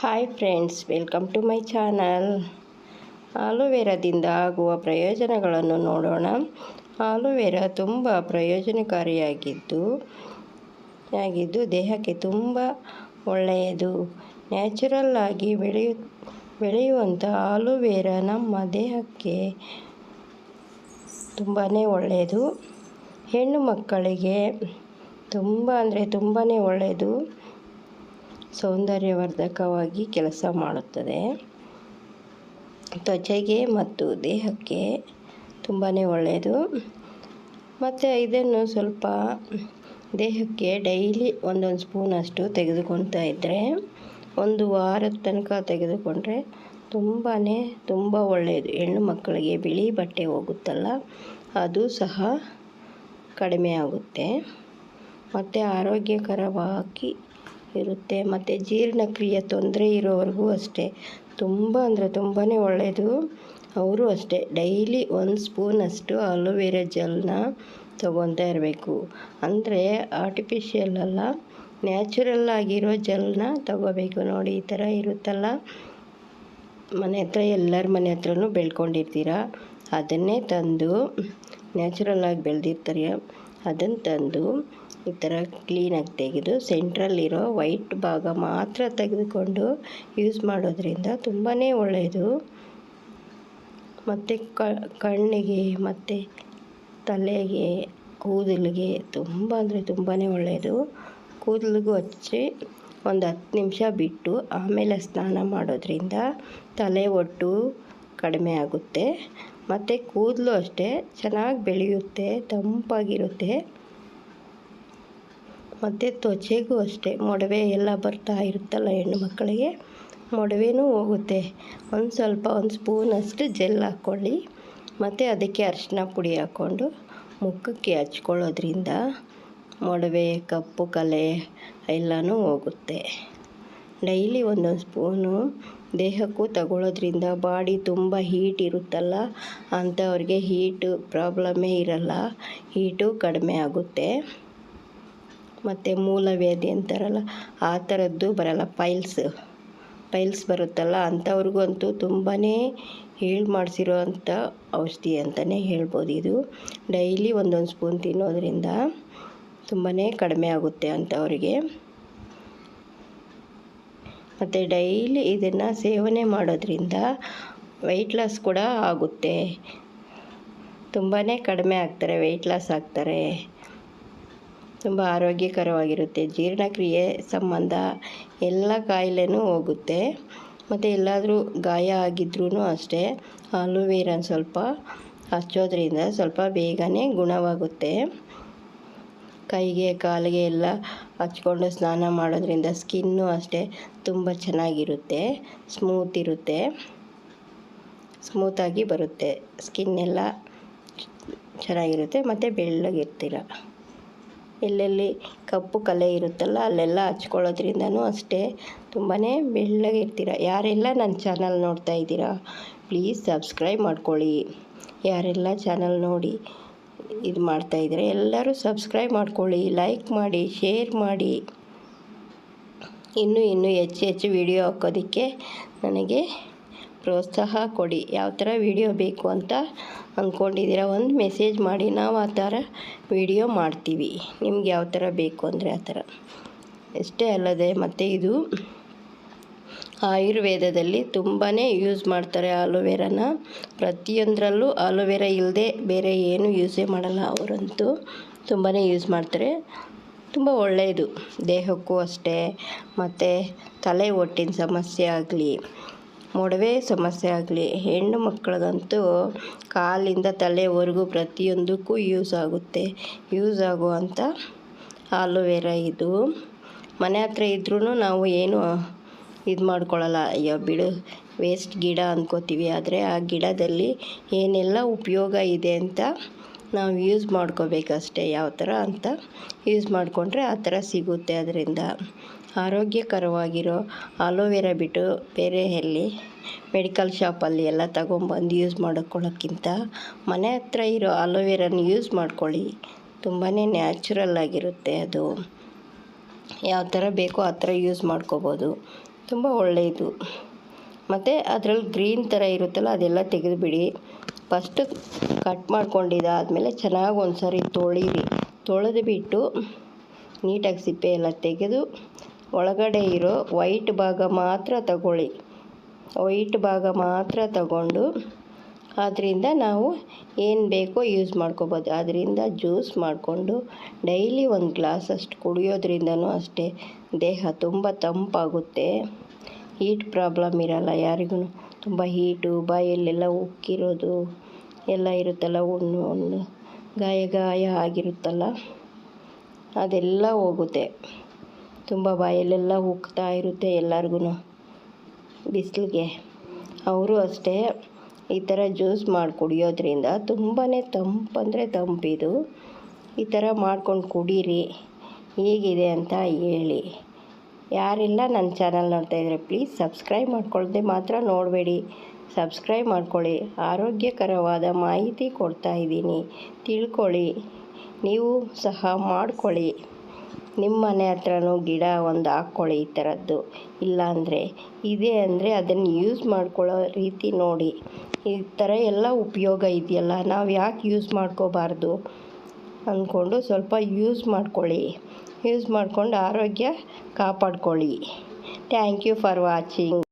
Hi friends welcome to my channel ಆಲೋವೆರಾದಿಂದ ಆಗುವ ಪ್ರಯೋಜನಗಳನ್ನು ನೋಡೋಣ. ಆಲೋವೆರಾ ತುಂಬ ಪ್ರಯೋಜನಕಾರಿಯಾಗಿದ್ದು, ಆಗಿದ್ದು ದೇಹಕ್ಕೆ ತುಂಬ ಒಳ್ಳೆಯದು. ನ್ಯಾಚುರಲ್ ಆಗಿ ಬೆಳೆಯು ಬೆಳೆಯುವಂಥ ಆಲೋವೆರಾ ನಮ್ಮ ದೇಹಕ್ಕೆ ತುಂಬಾ ಒಳ್ಳೆಯದು. ಹೆಣ್ಣು ಮಕ್ಕಳಿಗೆ ತುಂಬ ಅಂದರೆ ತುಂಬಾ ಒಳ್ಳೆಯದು. ಸೌಂದರ್ಯವರ್ಧಕವಾಗಿ ಕೆಲಸ ಮಾಡುತ್ತದೆ. ತ್ವಚೆಗೆ ಮತ್ತು ದೇಹಕ್ಕೆ ತುಂಬಾ ಒಳ್ಳೆಯದು. ಮತ್ತು ಇದನ್ನು ಸ್ವಲ್ಪ ದೇಹಕ್ಕೆ ಡೈಲಿ ಒಂದೊಂದು ಸ್ಪೂನಷ್ಟು ತೆಗೆದುಕೊಳ್ತಾ ಇದ್ದರೆ ಒಂದು ವಾರದ ತನಕ ತೆಗೆದುಕೊಂಡ್ರೆ ತುಂಬಾ ತುಂಬ ಒಳ್ಳೆಯದು. ಹೆಣ್ಣು ಮಕ್ಕಳಿಗೆ ಬಿಳಿ ಬಟ್ಟೆ ಹೋಗುತ್ತಲ್ಲ, ಅದು ಸಹ ಕಡಿಮೆ ಆಗುತ್ತೆ. ಮತ್ತು ಆರೋಗ್ಯಕರವಾಗಿ ಇರುತ್ತೆ. ಮತ್ತು ಜೀರ್ಣಕ್ರಿಯೆ ತೊಂದರೆ ಇರೋವರೆಗೂ ಅಷ್ಟೇ. ತುಂಬ ಅಂದರೆ ತುಂಬಾ ಒಳ್ಳೆಯದು ಅವರು ಅಷ್ಟೇ. ಡೈಲಿ ಒಂದು ಸ್ಪೂನಷ್ಟು ಅಲೋವೆರಾ ಜೆಲ್ನ ತೊಗೊತಾ ಇರಬೇಕು. ಅಂದರೆ ಆರ್ಟಿಫಿಷಿಯಲ್ ಅಲ್ಲ, ನ್ಯಾಚುರಲ್ ಆಗಿರೋ ಜೆಲ್ನ ತಗೋಬೇಕು. ನೋಡಿ, ಈ ಥರ ಇರುತ್ತಲ್ಲ? ಮನೆ ಹತ್ರ, ಎಲ್ಲರ ಮನೆ ಹತ್ರನೂ ಬೆಳ್ಕೊಂಡಿರ್ತೀರ? ಅದನ್ನೇ ತಂದು ನ್ಯಾಚುರಲ್ ಆಗಿ ಬೆಳೆದಿರ್ತಾರೆ. ಅದನ್ನು ತಂದು ಈ ಥರ ಕ್ಲೀನಾಗಿ ತೆಗೆದು ಸೆಂಟ್ರಲ್ಲಿರೋ ವೈಟ್ ಭಾಗ ಮಾತ್ರ ತೆಗೆದುಕೊಂಡು ಯೂಸ್ ಮಾಡೋದ್ರಿಂದ ತುಂಬಾ ಒಳ್ಳೆಯದು ಮತ್ತು ಕಣ್ಣಿಗೆ ಮತ್ತು ತಲೆಗೆ, ಕೂದಲಿಗೆ ತುಂಬ ಅಂದರೆ ತುಂಬಾ ಒಳ್ಳೆಯದು ಕೂದಲಿಗೂ ಹಚ್ಚಿ ಒಂದು ಹತ್ತು ನಿಮಿಷ ಬಿಟ್ಟು ಆಮೇಲೆ ಸ್ನಾನ ಮಾಡೋದ್ರಿಂದ ತಲೆ ಒಟ್ಟು ಕಡಿಮೆ ಆಗುತ್ತೆ. ಮತ್ತು ಕೂದಲು ಅಷ್ಟೇ ಚೆನ್ನಾಗಿ ಬೆಳೆಯುತ್ತೆ, ತಂಪಾಗಿರುತ್ತೆ. ಮತ್ತು ತ್ವಚೆಗೂ ಅಷ್ಟೇ, ಮೊಡವೆ ಎಲ್ಲ ಬರ್ತಾ ಇರುತ್ತಲ್ಲ ಹೆಣ್ಣು ಮಕ್ಕಳಿಗೆ, ಮೊಡವೆನೂ ಹೋಗುತ್ತೆ. ಒಂದು ಸ್ವಲ್ಪ ಒಂದು ಸ್ಪೂನಷ್ಟು ಜೆಲ್ ಹಾಕ್ಕೊಳ್ಳಿ. ಮತ್ತು ಅದಕ್ಕೆ ಅರಿಶಿನ ಪುಡಿ ಹಾಕ್ಕೊಂಡು ಮುಖಕ್ಕೆ ಹಚ್ಕೊಳ್ಳೋದ್ರಿಂದ ಮೊಡವೆ, ಕಪ್ಪು, ಕಲೆ ಎಲ್ಲನೂ ಹೋಗುತ್ತೆ. ಡೈಲಿ ಒಂದೊಂದು ಸ್ಪೂನು ದೇಹಕ್ಕೂ ತಗೊಳ್ಳೋದ್ರಿಂದ ಬಾಡಿ ತುಂಬ ಹೀಟ್ ಇರುತ್ತಲ್ಲ, ಅಂಥವ್ರಿಗೆ ಹೀಟು ಪ್ರಾಬ್ಲಮ್ಮೇ ಇರಲ್ಲ. ಹೀಟು ಕಡಿಮೆ ಆಗುತ್ತೆ. ಮತ್ತು ಮೂಲವ್ಯಾಧಿ ಅಂತಾರಲ್ಲ, ಆ ಥರದ್ದು ಬರಲ್ಲ. ಪೈಲ್ಸ್ ಪೈಲ್ಸ್ ಬರುತ್ತಲ್ಲ, ಅಂಥವ್ರಿಗಂತೂ ತುಂಬಾ ಹೇಳಿ ಮಾಡಿಸಿರೋ ಅಂಥ ಔಷಧಿ ಅಂತಲೇ ಹೇಳ್ಬೋದು ಇದು. ಡೈಲಿ ಒಂದೊಂದು ಸ್ಪೂನ್ ತಿನ್ನೋದ್ರಿಂದ ತುಂಬಾ ಕಡಿಮೆ ಆಗುತ್ತೆ ಅಂಥವ್ರಿಗೆ. ಮತ್ತು ಡೈಲಿ ಇದನ್ನು ಸೇವನೆ ಮಾಡೋದ್ರಿಂದ ವೆಯ್ಟ್ ಲಾಸ್ ಕೂಡ ಆಗುತ್ತೆ. ತುಂಬಾ ಕಡಿಮೆ ಆಗ್ತಾರೆ ವೆಯ್ಟ್ ಲಾಸ್ ಆಗ್ತಾರೆ. ತುಂಬ ಆರೋಗ್ಯಕರವಾಗಿರುತ್ತೆ. ಜೀರ್ಣಕ್ರಿಯೆ ಸಂಬಂಧ ಎಲ್ಲ ಕಾಯಿಲೆನೂ ಹೋಗುತ್ತೆ. ಮತ್ತು ಎಲ್ಲಾದರೂ ಗಾಯ ಆಗಿದ್ರೂ ಅಷ್ಟೇ ಆಲೋವೆರಾನ ಸ್ವಲ್ಪ ಹಚ್ಚೋದ್ರಿಂದ ಸ್ವಲ್ಪ ಬೇಗನೆ ಗುಣವಾಗುತ್ತೆ. ಕೈಗೆ, ಕಾಲಿಗೆ ಎಲ್ಲ ಹಚ್ಕೊಂಡು ಸ್ನಾನ ಮಾಡೋದ್ರಿಂದ ಸ್ಕಿನ್ನು ಅಷ್ಟೇ ತುಂಬ ಚೆನ್ನಾಗಿರುತ್ತೆ, ಸ್ಮೂತ್ ಇರುತ್ತೆ, ಸ್ಮೂತಾಗಿ ಬರುತ್ತೆ. ಸ್ಕಿನ್ ಎಲ್ಲ ಚೆನ್ನಾಗಿರುತ್ತೆ, ಮತ್ತು ಬೆಳ್ಳಗಿರ್ತೀರ. ಎಲ್ಲೆಲ್ಲಿ ಕಪ್ಪು ಕಲೆ ಇರುತ್ತಲ್ಲ, ಅಲ್ಲೆಲ್ಲ ಹಚ್ಕೊಳ್ಳೋದ್ರಿಂದನೂ ಅಷ್ಟೇ ತುಂಬಾ ಬೆಳ್ಳಗಿರ್ತೀರ. ಯಾರೆಲ್ಲ ನನ್ನ ಚಾನಲ್ ನೋಡ್ತಾ ಇದ್ದೀರಾ, ಪ್ಲೀಸ್ ಸಬ್ಸ್ಕ್ರೈಬ್ ಮಾಡ್ಕೊಳ್ಳಿ. ಯಾರೆಲ್ಲ ಚಾನಲ್ ನೋಡಿ ಇದು ಮಾಡ್ತಾಯಿದ್ರೆ ಎಲ್ಲರೂ ಸಬ್ಸ್ಕ್ರೈಬ್ ಮಾಡ್ಕೊಳ್ಳಿ ಲೈಕ್ ಮಾಡಿ ಶೇರ್ ಮಾಡಿ. ಇನ್ನೂ ಇನ್ನೂ ಹೆಚ್ಚು ಹೆಚ್ಚು ವಿಡಿಯೋ ಹಾಕೋದಕ್ಕೆ ನನಗೆ ಪ್ರೋತ್ಸಾಹ ಕೊಡಿ. ಯಾವ ಥರ ವಿಡಿಯೋ ಬೇಕು ಅಂತ ಅಂದ್ಕೊಂಡಿದ್ದೀರ? ಒಂದು ಮೆಸೇಜ್ ಮಾಡಿ. ನಾವು ಆ ಥರ ವಿಡಿಯೋ ಮಾಡ್ತೀವಿ. ನಿಮ್ಗೆ ಯಾವ ಥರ ಬೇಕು ಅಂದರೆ ಆ ಥರ. ಅಷ್ಟೇ ಅಲ್ಲದೆ ಮತ್ತು ಇದು ಆಯುರ್ವೇದದಲ್ಲಿ ತುಂಬಾ ಯೂಸ್ ಮಾಡ್ತಾರೆ ಆಲೋವೆರಾನ. ಪ್ರತಿಯೊಂದರಲ್ಲೂ ಆಲೋವೆರಾ ಇಲ್ಲದೆ ಬೇರೆ ಏನು ಯೂಸೇ ಮಾಡಲ್ಲ ಅವರಂತೂ ತುಂಬಾ ಯೂಸ್ ಮಾಡ್ತಾರೆ. ತುಂಬ ಒಳ್ಳೆಯದು ದೇಹಕ್ಕೂ ಅಷ್ಟೇ. ಮತ್ತು ತಲೆ ಒಟ್ಟಿನ ಸಮಸ್ಯೆ ಆಗಲಿ, ಮೊಡವೆ ಸಮಸ್ಯೆ ಆಗಲಿ, ಹೆಣ್ಣು ಮಕ್ಕಳಿಗಂತೂ ಕಾಲಿಂದ ತಲೆವರೆಗೂ ಪ್ರತಿಯೊಂದಕ್ಕೂ ಯೂಸ್ ಆಗುತ್ತೆ. ಯೂಸ್ ಆಗುವಂಥ ಆಲೋವೆರಾ ಇದು. ಮನೆ ಹತ್ರ ಇದ್ರೂ ನಾವು ಏನು ಇದು ಮಾಡ್ಕೊಳ್ಳಲ್ಲ ಅಯ್ಯೋ ಬಿಡು. ವೇಸ್ಟ್ ಗಿಡ ಅಂದ್ಕೋತೀವಿ ಆದರೆ ಆ ಗಿಡದಲ್ಲಿ ಏನೆಲ್ಲ ಉಪಯೋಗ ಇದೆ ಅಂತ ನಾವು ಯೂಸ್ ಮಾಡ್ಕೋಬೇಕಷ್ಟೇ. ಯಾವ ಥರ ಅಂತ ಯೂಸ್ ಮಾಡಿಕೊಂಡ್ರೆ ಆ ಥರ ಸಿಗುತ್ತೆ ಅದರಿಂದ. ಆರೋಗ್ಯಕರವಾಗಿರೋ ಆಲೋವೆರಾ ಬಿಟ್ಟು ಬೇರೆ ಎಲ್ಲಿ ಮೆಡಿಕಲ್ ಶಾಪಲ್ಲಿ ಎಲ್ಲ ತಗೊಂಬಂದು ಯೂಸ್ ಮಾಡ್ಕೊಳ್ಳೋಕ್ಕಿಂತ ಮನೆ ಹತ್ರ ಇರೋ ಆಲೋವೆರಾನ ಯೂಸ್ ಮಾಡ್ಕೊಳ್ಳಿ. ತುಂಬಾ ನ್ಯಾಚುರಲ್ ಆಗಿರುತ್ತೆ ಅದು. ಯಾವ ಥರ ಬೇಕೋ ಆ ಥರ ಯೂಸ್ ಮಾಡ್ಕೋಬೋದು. ತುಂಬ ಒಳ್ಳೆಯದು. ಮತ್ತು ಅದರಲ್ಲಿ ಗ್ರೀನ್ ಥರ ಇರುತ್ತಲ್ಲ, ಅದೆಲ್ಲ ತೆಗೆದುಬಿಡಿ. ಫಸ್ಟು ಕಟ್ ಮಾಡ್ಕೊಂಡಿದ್ದಾದಮೇಲೆ ಚೆನ್ನಾಗಿ ಒಂದು ಸಾರಿ ತೊಳೀರಿ. ತೊಳೆದು ಬಿಟ್ಟು ನೀಟಾಗಿ ಸಿಪ್ಪೆ ಎಲ್ಲ ತೆಗೆದು ಒಳಗಡೆ ಇರೋ ವೈಟ್ ಭಾಗ ಮಾತ್ರ ತಗೊಳ್ಳಿ. ವೈಟ್ ಭಾಗ ಮಾತ್ರ ತಗೊಂಡು ಅದರಿಂದ ನಾವು ಏನು ಬೇಕೋ ಯೂಸ್ ಮಾಡ್ಕೋಬೋದು. ಅದರಿಂದ ಜ್ಯೂಸ್ ಮಾಡಿಕೊಂಡು ಡೈಲಿ ಒಂದು ಗ್ಲಾಸ್ ಅಷ್ಟು ಕುಡಿಯೋದ್ರಿಂದನೂ ಅಷ್ಟೇ ದೇಹ ತುಂಬ ತಂಪಾಗುತ್ತೆ. ಹೀಟ್ ಪ್ರಾಬ್ಲಮ್ ಇರಲ್ಲ ಯಾರಿಗೂ. ತುಂಬ ಹೀಟು ಬಾಯಲ್ಲೆಲ್ಲ ಉಕ್ಕಿರೋದು ಎಲ್ಲ ಇರುತ್ತಲ್ಲ ಹುಣ್ಣು ಹುಣ್ಣು ಗಾಯ ಗಾಯ ಆಗಿರುತ್ತಲ್ಲ, ಅದೆಲ್ಲ ಹೋಗುತ್ತೆ. ತುಂಬ ಬಾಯಲ್ಲೆಲ್ಲ ಉಕ್ತಾ ಇರುತ್ತೆ ಎಲ್ಲರಿಗೂ ಬಿಸಿಲಿಗೆ. ಅವರು ಅಷ್ಟೇ. ಈ ಥರ ಜ್ಯೂಸ್ ಮಾಡಿ ಕುಡಿಯೋದ್ರಿಂದ ತುಂಬಾ ತಂಪಂದರೆ ತಂಪಿದು ಈ ಥರ ಮಾಡ್ಕೊಂಡು ಕುಡೀರಿ, ಹೇಗಿದೆ ಅಂತ ಹೇಳಿ. ಯಾರೆಲ್ಲ ನನ್ನ ಚಾನಲ್ ನೋಡ್ತಾಯಿದ್ರೆ ಪ್ಲೀಸ್ ಸಬ್ಸ್ಕ್ರೈಬ್ ಮಾಡ್ಕೊಳ್ಳದೆ ಮಾತ್ರ ನೋಡಬೇಡಿ. ಸಬ್ಸ್ಕ್ರೈಬ್ ಮಾಡ್ಕೊಳ್ಳಿ. ಆರೋಗ್ಯಕರವಾದ ಮಾಹಿತಿ ಕೊಡ್ತಾ ಇದ್ದೀನಿ. ತಿಳ್ಕೊಳ್ಳಿ. ನೀವು ಸಹ ಮಾಡ್ಕೊಳ್ಳಿ. ನಿಮ್ಮ ಮನೆ ಹತ್ರನೂ ಗಿಡ ಒಂದು ಹಾಕ್ಕೊಳ್ಳಿ ಈ ಥರದ್ದು. ಇಲ್ಲಾಂದರೆ, ಇದೆ ಅಂದರೆ ಅದನ್ನು ಯೂಸ್ ಮಾಡ್ಕೊಳ್ಳೋ ರೀತಿ ನೋಡಿ. ಈ ಥರ ಎಲ್ಲ ಉಪಯೋಗ ಇದೆಯಲ್ಲ, ನಾವು ಯಾಕೆ ಯೂಸ್ ಮಾಡ್ಕೋಬಾರ್ದು ಅಂದ್ಕೊಂಡು ಸ್ವಲ್ಪ ಯೂಸ್ ಮಾಡ್ಕೊಳ್ಳಿ. ಯೂಸ್ ಮಾಡಿಕೊಂಡು ಆರೋಗ್ಯ ಕಾಪಾಡ್ಕೊಳ್ಳಿ. Thank you for watching